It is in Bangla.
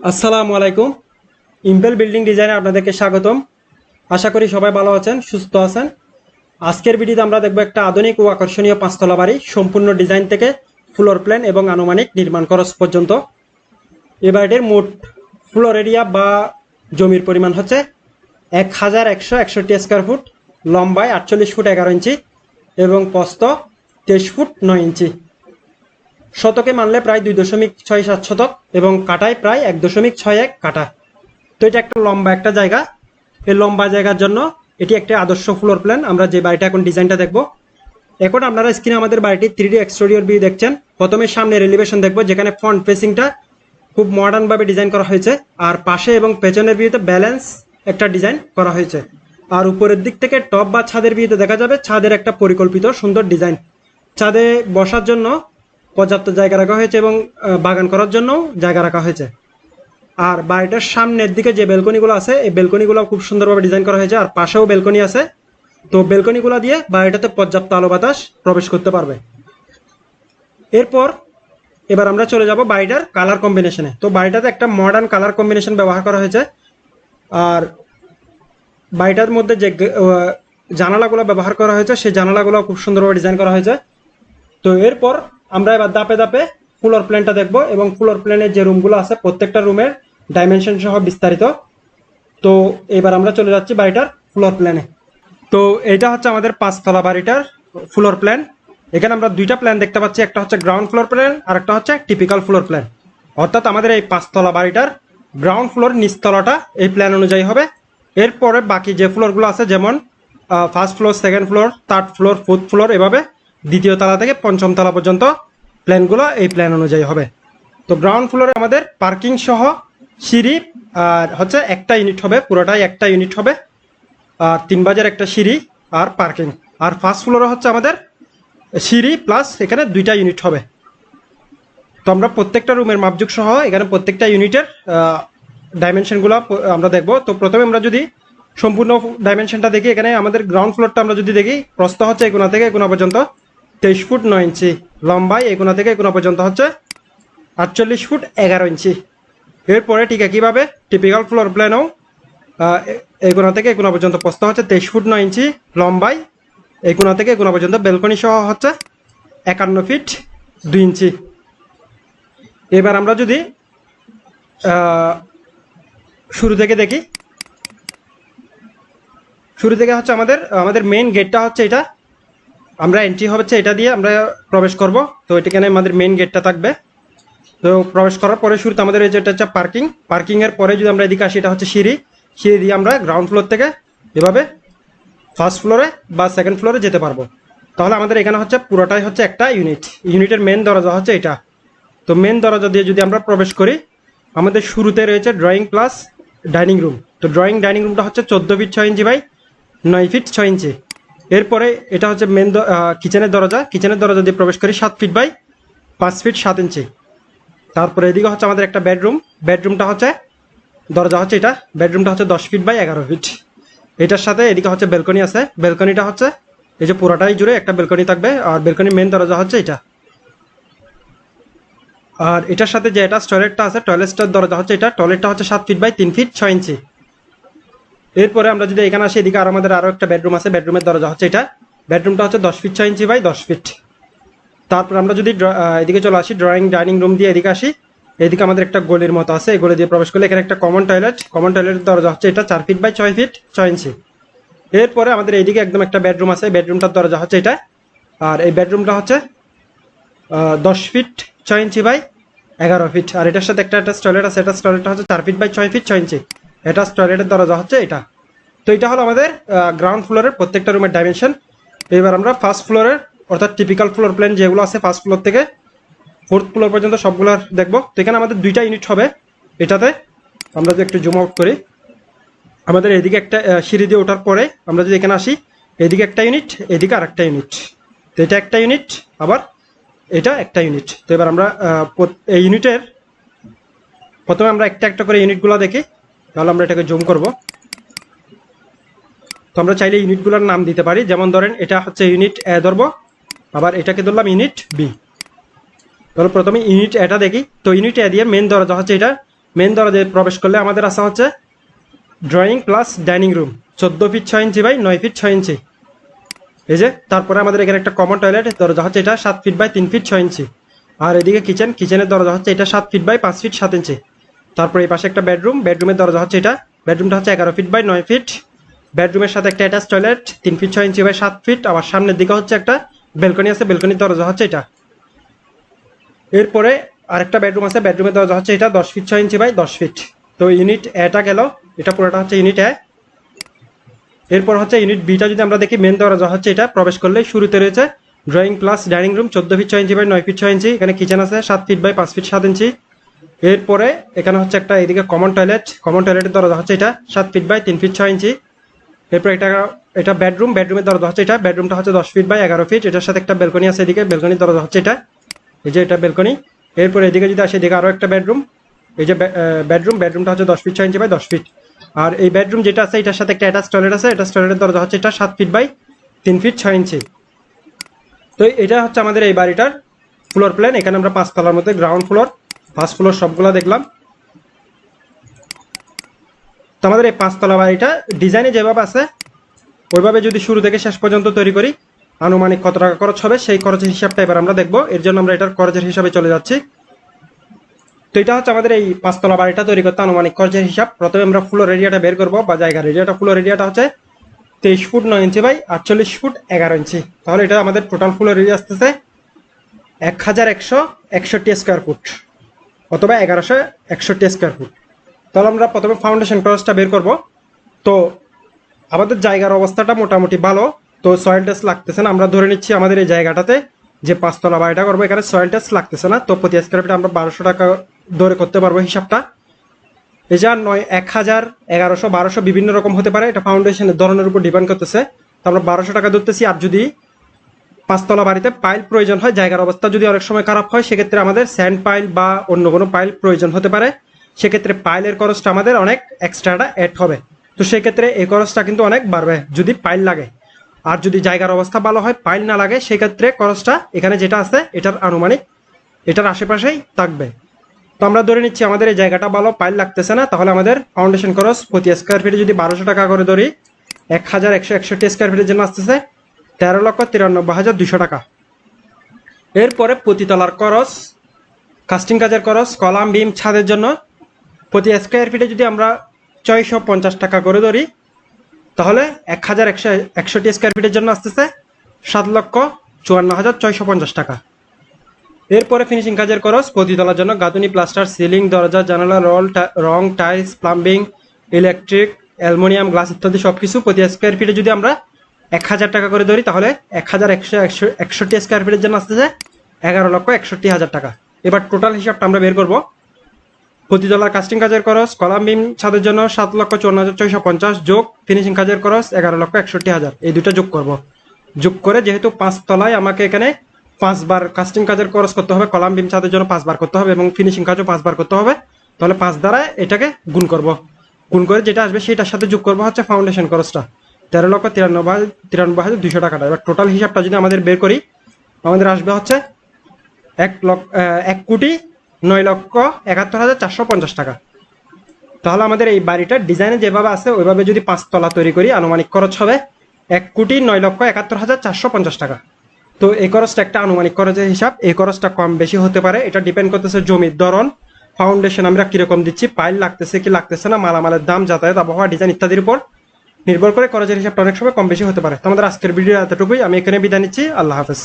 আসসালামু আলাইকুম। ইম্পেল বিল্ডিং ডিজাইনে আপনাদেরকে স্বাগতম। আশা করি সবাই ভালো আছেন, সুস্থ আছেন। আজকের ভিডিওতে আমরা দেখব একটা আধুনিক ও আকর্ষণীয় পাঁচতলা বাড়ি, সম্পূর্ণ ডিজাইন থেকে ফ্লোর প্ল্যান এবং আনুমানিক নির্মাণ খরচ পর্যন্ত। এই বাড়িটির মোট ফ্লোর এরিয়া বা জমির পরিমাণ হচ্ছে এক হাজার একশো একষট্টি স্কোয়ার ফুট লম্বায় আটচল্লিশ ফুট এগারো ইঞ্চি এবং প্রস্থ তেইশ ফুট নয় ইঞ্চি। শতকে মানলে প্রায় দুই দশমিক ছয় সাত শতক এবং কাটায় প্রায় এক দশমিক ছয় এক কাটা। তো এটা একটা লম্বা একটা জায়গা। এই লম্বা জায়গার জন্য এটি একটা আদর্শ ফ্লোর প্ল্যান আমরা যে বাড়িটা এখন ডিজাইনটা দেখব। এখন আপনারা স্ক্রিনে আমাদের বাড়িটির থ্রি ডি এক্সটেরিয়র ভিউ দেখছেন। প্রথমে সামনে রেলিভেশন দেখব, যেখানে ফ্রন্ট ফেসিংটা খুব মডার্নভাবে ডিজাইন করা হয়েছে। আর পাশে এবং পেছনের ভিউতে ব্যালেন্স একটা ডিজাইন করা হয়েছে। আর উপরের দিক থেকে টপ বা ছাদের ভিউতে দেখা যাবে, ছাদের একটা পরিকল্পিত সুন্দর ডিজাইন ছাদে বসার জন্য পর্যাপ্ত জায়গা রাখা হয়েছে এবং বাগান করার জন্য জায়গা রাখা হয়েছে। আর বাড়িটার সামনের দিকে যে বেলকনিগুলো আছে, এই বেলকনিগুলো খুব সুন্দরভাবে ডিজাইন করা হয়েছে। আর পাশেও বেলকনি আছে। তো বেলকনিগুলো দিয়ে বাড়িটাতে পর্যাপ্ত আলো বাতাস প্রবেশ করতে পারবে। এরপর এবার আমরা চলে যাব বাড়িটার কালার কম্বিনেশনে তো বাড়িটাতে একটা মডার্ন কালার কম্বিনেশন ব্যবহার করা হয়েছে। আর বাড়িটার মধ্যে যে জানালাগুলো ব্যবহার করা হয়েছে, সেই জানালাগুলো খুব সুন্দরভাবে ডিজাইন করা হয়েছে। তো এরপর আমরা এবার দাপে দাপে ফ্লোর প্ল্যানটা দেখব এবং ফ্লোর প্ল্যানের যে রুমগুলো আছে প্রত্যেকটা রুমের ডাইমেনশন সহ বিস্তারিত। তো এবার আমরা চলে যাচ্ছি বাড়িটার ফ্লোর প্ল্যানে তো এটা হচ্ছে আমাদের পাঁচতলা বাড়িটার ফ্লোর প্ল্যান এখানে আমরা দুইটা প্ল্যান দেখতে পাচ্ছি, একটা হচ্ছে গ্রাউন্ড ফ্লোর প্ল্যান আর একটা হচ্ছে টিপিক্যাল ফ্লোর প্ল্যান অর্থাৎ আমাদের এই পাঁচতলা বাড়িটার গ্রাউন্ড ফ্লোর নিচতলাটা এই প্ল্যান অনুযায়ী হবে। এরপরে বাকি যে ফ্লোরগুলো আছে, যেমন first floor second floor third floor fourth floor এভাবে দ্বিতীয় তলা থেকে পঞ্চম তলা পর্যন্ত প্ল্যানগুলো এই প্ল্যান অনুযায়ী হবে। তো গ্রাউন্ড ফ্লোরে আমাদের পার্কিং সহ সিঁড়ি আর হচ্ছে একটা ইউনিট হবে, পুরোটাই একটা ইউনিট হবে। আর তিন বাজার একটা সিঁড়ি আর পার্কিং আর ফার্স্ট ফ্লোরে হচ্ছে আমাদের সিঁড়ি প্লাস এখানে দুইটা ইউনিট হবে। তো আমরা প্রত্যেকটা রুমের মাপযুগ সহ এখানে প্রত্যেকটা ইউনিটের ডাইমেনশনগুলো আমরা দেখব। তো প্রথমে আমরা যদি সম্পূর্ণ ডাইমেনশনটা দেখি, এখানে আমাদের গ্রাউন্ড ফ্লোরটা আমরা যদি দেখি, প্রস্থ হচ্ছে এগুনা থেকে এগুনা পর্যন্ত। তেইশ ফুট নয় ইঞ্চি লম্বাই এগুনা থেকে এগুনা পর্যন্ত হচ্ছে আটচল্লিশ ফুট এগারো ইঞ্চি। এরপরে ঠিক একইভাবে টিপিক্যাল ফ্লোর প্ল্যানও এগুনা থেকে এগুনা পর্যন্ত প্রস্থ হচ্ছে তেইশ ফুট নয় ইঞ্চি লম্বাই এগুনা থেকে এগুনা পর্যন্ত বেলকনি সহ হচ্ছে একান্ন ফিট দুই ইঞ্চি। এবার আমরা যদি শুরু থেকে দেখি। শুরু থেকে হচ্ছে আমাদের আমাদের মেইন গেটটা হচ্ছে এটা। আমরা এন্ট্রি হচ্ছে এটা দিয়ে আমরা প্রবেশ করব। তো এটা এখানে আমাদের মেইন গেটটা থাকবে। তো প্রবেশ করার পরে শুরুতে আমাদের এই যেটা হচ্ছে পার্কিং পার্কিং এর পরে যদি আমরা এদিকে আসি, এটা হচ্ছে সিঁড়ি। সিঁড়ি দিয়ে আমরা গ্রাউন্ড ফ্লোর থেকে এভাবে ফার্স্ট ফ্লোরে বা সেকেন্ড ফ্লোরে যেতে পারব। তাহলে আমাদের এখানে হচ্ছে পুরোটাই হচ্ছে একটা ইউনিট ইউনিটের মেন দরজা হচ্ছে এটা। তো মেন দরজা দিয়ে যদি আমরা প্রবেশ করি, আমাদের শুরুতে রয়েছে ড্রয়িং প্লাস ডাইনিং রুম তো ড্রয়িং ডাইনিং রুমটা হচ্ছে চোদ্দ ফিট ছয় ইঞ্চি বাই নয় ফিট ছয় ইঞ্চি এরপরে এটা হচ্ছে মেন কিচেনের দরজা। কিচেনের দরজা দিয়ে প্রবেশ করি সাত ফিট বাই পাঁচ ফিট সাত ইঞ্চি তারপরে এদিকে হচ্ছে আমাদের একটা বেডরুম বেডরুমটা হচ্ছে, দরজা হচ্ছে এটা। বেডরুমটা হচ্ছে দশ ফিট বাই এগারো ফিট এটার সাথে এদিকে হচ্ছে বেলকনি আছে। বেলকনিটা হচ্ছে, এই যে পুরোটাই জুড়ে একটা বেলকনি থাকবে। আর বেলকনির মেন দরজা হচ্ছে এটা। আর এটার সাথে যে এটা টয়লেটটা আছে টয়লেটটার দরজা হচ্ছে এটা। টয়লেটটা হচ্ছে সাত ফিট বাই তিন ফিট ছয় ইঞ্চি এরপরে আমরা যদি এখানে আসি, এদিকে আর আমাদের আরও একটা বেডরুম আছে বেডরুমের দরজা হচ্ছে এটা। বেডরুমটা হচ্ছে দশ ফিট ছয় ইঞ্চি বাই দশ ফিট তারপর আমরা যদি এদিকে চলে আসি ড্রয়িং ডাইনিং রুম দিয়ে এদিকে আসি, এদিকে আমাদের একটা গলির মতো আছে। এই গলি দিয়ে প্রবেশ করলে এখানে একটা কমন টয়লেট কমন টয়লেটের দরজা হচ্ছে এটা চার ফিট বাই ছয় ফিট ছয় ইঞ্চি এরপরে আমাদের এইদিকে একদম একটা বেডরুম আছে বেডরুমটার দরজা হচ্ছে এটা। আর এই বেডরুমটা হচ্ছে দশ ফিট ছয় ইঞ্চি বাই এগারো ফিট আর এটার সাথে একটা অ্যাটাচ টয়লেট আছে। এটা টয়লেটটা হচ্ছে চার ফিট বাই ছয় ফিট ছয় ইঞ্চি এটা টয়লেটের দরজা হচ্ছে এটা। তো এটা হলো আমাদের গ্রাউন্ড ফ্লোরের প্রত্যেকটা রুমের ডাইমেনশন এবার আমরা ফার্স্ট ফ্লোরের অর্থাৎ টিপিক্যাল ফ্লোর প্ল্যান যেগুলো আছে ফার্স্ট ফ্লোর থেকে ফোর্থ ফ্লোর পর্যন্ত সবগুলো দেখব। তো এখানে আমাদের দুইটা ইউনিট হবে এটাতে। আমরা যদি একটু জুম আউট করি। আমাদের এদিকে একটা সিঁড়ি দিয়ে ওঠার পরে আমরা যদি এখানে আসি, এদিকে একটা ইউনিট এদিকে আর একটা ইউনিট তো এটা একটা ইউনিট আবার এটা একটা ইউনিট তো এবার আমরা এই ইউনিটের প্রথমে আমরা একটা একটা করে ইউনিটগুলো দেখি। তাহলে আমরা এটাকে জুম করব। তো আমরা চাইলে ইউনিটগুলোর নাম দিতে পারি। যেমন ধরেন, এটা হচ্ছে ইউনিট এ ধরবো। আবার এটাকে ধরলাম ইউনিট বি। ধরো প্রথমে ইউনিট এটা দেখি। তো ইউনিট এ দিয়ে মেন দরজা হচ্ছে এটা। মেন দরজায় প্রবেশ করলে আমাদের আসা হচ্ছে ড্রয়িং প্লাস ডাইনিং রুম চোদ্দ ফিট ছয় ইঞ্চি বাই নয় ফিট ছয় ইঞ্চি। এই যে, তারপরে আমাদের এখানে একটা কমন টয়লেট দরজা হচ্ছে এটা সাত ফিট বাই তিন ফিট ছয় ইঞ্চি। আর এদিকে কিচেন কিচেনের দরজা হচ্ছে এটা সাত ফিট বাই পাঁচ ফিট সাত ইঞ্চি। তারপরে এই পাশে একটা বেডরুম বেডরুমের দরজা হচ্ছে এটা। বেডরুমটা হচ্ছে এগারো ফিট বাই নয় ফিট বেডরুমের সাথে একটা অ্যাটাচ টয়লেট তিন ফিট ছয় ইঞ্চি বাই সাত ফিট আবার সামনের দিকে হচ্ছে একটা বেলকনি আছে বেলকনির দরজা হচ্ছে এটা। এরপরে আরেকটা বেডরুম আছে বেডরুমের দরজা হচ্ছে এটা, দশ ফিট ছয় ইঞ্চি বাই দশ ফিট তো ইউনিট এটা গেল, এটা পুরোটা হচ্ছে ইউনিট এ এরপর হচ্ছে ইউনিট বিটা যদি আমরা দেখি মেন দরজা হচ্ছে এটা, প্রবেশ করলে শুরুতে রয়েছে ড্রয়িং প্লাস ডাইনিং রুম চোদ্দ ফিট ছয় ইঞ্চি বাই নয় ফিট ছয় ইঞ্চি এখানে কিচেন আছে, সাত ফিট বাই পাঁচ ফিট সাত ইঞ্চি এরপরে এখানে হচ্ছে একটা এদিকে কমন টয়লেট কমন টয়লেটের দরজা হচ্ছে এটা, সাত ফিট বাই তিন ফিট ছয় ইঞ্চি এরপর এটা এটা বেডরুম বেডরুমের দরজা হচ্ছে এটা বেডরুমটা হচ্ছে দশ ফিট বাই এগারো ফিট এটার সাথে একটা বেলকনি আছে এদিকে বেলকনির দরজা হচ্ছে এটা, এই যে এটা বেলকনি এরপর এদিকে যদি আসে, এদিকে আরও একটা বেডরুম এই যে বেডরুম বেডরুমটা হচ্ছে দশ ফিট ছয় ইঞ্চি বাই দশ ফিট আর এই বেডরুম যেটা আছে, এটার সাথে একটা অ্যাটাচ টয়লেট আছে এটা টয়লেটের দরজা হচ্ছে এটা সাত ফিট বাই তিন ফিট ছয় ইঞ্চি তো এটা হচ্ছে আমাদের এই বাড়িটার ফ্লোর প্ল্যান এখানে আমরা পাঁচতলার মধ্যে গ্রাউন্ড ফ্লোর ফার্স্ট ফ্লোর সবগুলো দেখলাম। তো আমাদের এই পাঁচতলা বাড়িটা ডিজাইনে যেভাবে আছে, ওইভাবে যদি শুরু থেকে শেষ পর্যন্ত তৈরি করি, আনুমানিক কত টাকা খরচ হবে, সেই খরচের হিসাবটা এবার আমরা দেখব। এর জন্য আমরা এটার খরচের হিসাবে চলে যাচ্ছি। তো এটা হচ্ছে আমাদের এই পাঁচতলা বাড়িটা তৈরি করতে আনুমানিক খরচের হিসাব। প্রথমে আমরা ফ্লোর এরিয়াটা বের করব, বা জায়গার এরিয়াটা ফ্লোর এরিয়াটা হচ্ছে তেইশ ফুট নয় ইঞ্চি বাই আটচল্লিশ ফুট এগারো ইঞ্চি। তাহলে এটা আমাদের টোটাল ফ্লোর এরিয়া আসতেছে এক হাজার একশো একষট্টি স্কোয়ার ফুট অথবা এগারোশো একষট্টি স্কোয়ার ফুট তাহলে আমরা প্রথমে ফাউন্ডেশন খরচটা বের করব। তো আমাদের জায়গার অবস্থাটা মোটামুটি ভালো। তো সয়েল টেস্ট লাগতেছে না, আমরা ধরে নিচ্ছি আমাদের এই জায়গাটাতে যে পাঁচতলা বাড়িটা করব, এখানে সয়েল টেস্ট লাগতেছে না। তো প্রতি স্কোয়ার ফিট আমরা বারোশো টাকা ধরে করতে পারব হিসাবটা। এই যা নয়, এক হাজার এগারোশো বারোশো বিভিন্ন রকম হতে পারে, এটা ফাউন্ডেশনের ধরনের উপর ডিপেন্ড করতেছে। তো আমরা বারোশো টাকা ধরতেছি, আর যদি পাঁচতলা বাড়িতে পাইল প্রয়োজন হয়, জায়গার অবস্থা যদি অনেক সময় খারাপ হয়, সেক্ষেত্রে আমাদের স্যান্ড পাইল বা অন্য কোনো পাইল প্রয়োজন হতে পারে। সেক্ষেত্রে পাইলের খরচটা আমাদের অনেক এক্সট্রাটা অ্যাড হবে। তো সেক্ষেত্রে এই খরচটা কিন্তু অনেক বাড়বে যদি পাইল লাগে। আর যদি জায়গার অবস্থা ভালো হয় পাইল না লাগে, সেক্ষেত্রে খরচটা এখানে যেটা আছে, এটার আনুমানিক, এটার আশেপাশেই থাকবে। তো আমরা ধরে নিচ্ছি আমাদের এই জায়গাটা ভালো পাইল লাগতেছে না, তাহলে আমাদের ফাউন্ডেশন খরচ প্রতি স্কোয়ার ফিটে যদি বারোশো টাকা করে ধরি, এক হাজার একশো একষট্টি স্কোয়ার ফিটের জন্য আসতেছে তেরো লক্ষ তিরানব্বই হাজার দুশো টাকা। এরপরে প্রতিতলার খরচ কাস্টিং কাজের খরচ, কলাম বিম ছাদের জন্য প্রতি স্কোয়ার ফিটে যদি আমরা ছয়শো পঞ্চাশ টাকা করে ধরি, তাহলে এক হাজার একশো একষট্টি স্কোয়ার ফিটের জন্য আসতেছে সাত লক্ষ চুয়ান্ন হাজার ছয়শো পঞ্চাশ টাকা। এরপরে ফিনিশিং কাজের খরচ প্রতিতলার জন্য গাঁথুনি প্লাস্টার সিলিং দরজা, জানালা রল রং tiles plumbing electric aluminium glass ইত্যাদি সব কিছু প্রতি স্কোয়ার ফিটে যদি আমরা এক হাজার টাকা করে ধরি, তাহলে এক হাজার একশো একশো একষট্টি স্কোয়ার ফিটের জন্য আসতেছে এগারো লক্ষ একষট্টি হাজার টাকা। এবার টোটাল হিসাবটা আমরা বের করব। প্রতিতলার কাস্টিং কাজের খরচ, কলাম বিম ছাদের জন্য সাত লক্ষ চুয়ান্ন হাজার ছয়শো পঞ্চাশ, যোগ ফিনিশিং কাজের খরচ এগারো লক্ষ একষট্টি হাজার। এই দুটো যোগ করব। যোগ করে যেহেতু পাঁচ তলায় আমাকে এখানে পাঁচবার কাস্টিং কাজের খরচ করতে হবে, কলাম বিম ছাদের জন্য পাঁচবার করতে হবে এবং ফিনিশিং কাজও পাঁচবার করতে হবে, তাহলে পাঁচ দ্বারা এটাকে গুণ করব। গুণ করে যেটা আসবে সেটার সাথে যোগ করব হচ্ছে ফাউন্ডেশন খরচটা। তেরো লক্ষ তিরানব্বই তিরানব্বই হাজার দুশো টাকাটা। এবার টোটাল হিসাবটা যদি আমাদের বের করি, আমাদের আসবে হচ্ছে এক লক্ষ এক কোটি নয় লক্ষ একাত্তর হাজার চারশো পঞ্চাশ টাকা। তাহলে আমাদের এই বাড়িটার ডিজাইনে যেভাবে আছে, ওইভাবে যদি পাঁচতলা তৈরি করি, আনুমানিক খরচ হবে এক কোটি নয় লক্ষ একাত্তর হাজার চারশো পঞ্চাশ টাকা। তো এই খরচটা একটা আনুমানিক খরচের হিসাব। এই খরচটা কম বেশি হতে পারে। এটা ডিপেন্ড করতেছে জমির ধরন ফাউন্ডেশন আমরা কীরকম দিচ্ছি পাইল লাগতেছে কি লাগতেছে না, মালামালের দাম, যাতায়াত, আবহাওয়া ডিজাইন ইত্যাদির উপর নির্ভর করে খরচের হিসাবটা অনেক সময় কম বেশি হতে পারে। তো আমাদের আজকের ভিডিও এতটুকুই। আমি এখানে বিদায় নিচ্ছি। আল্লাহ হাফেজ।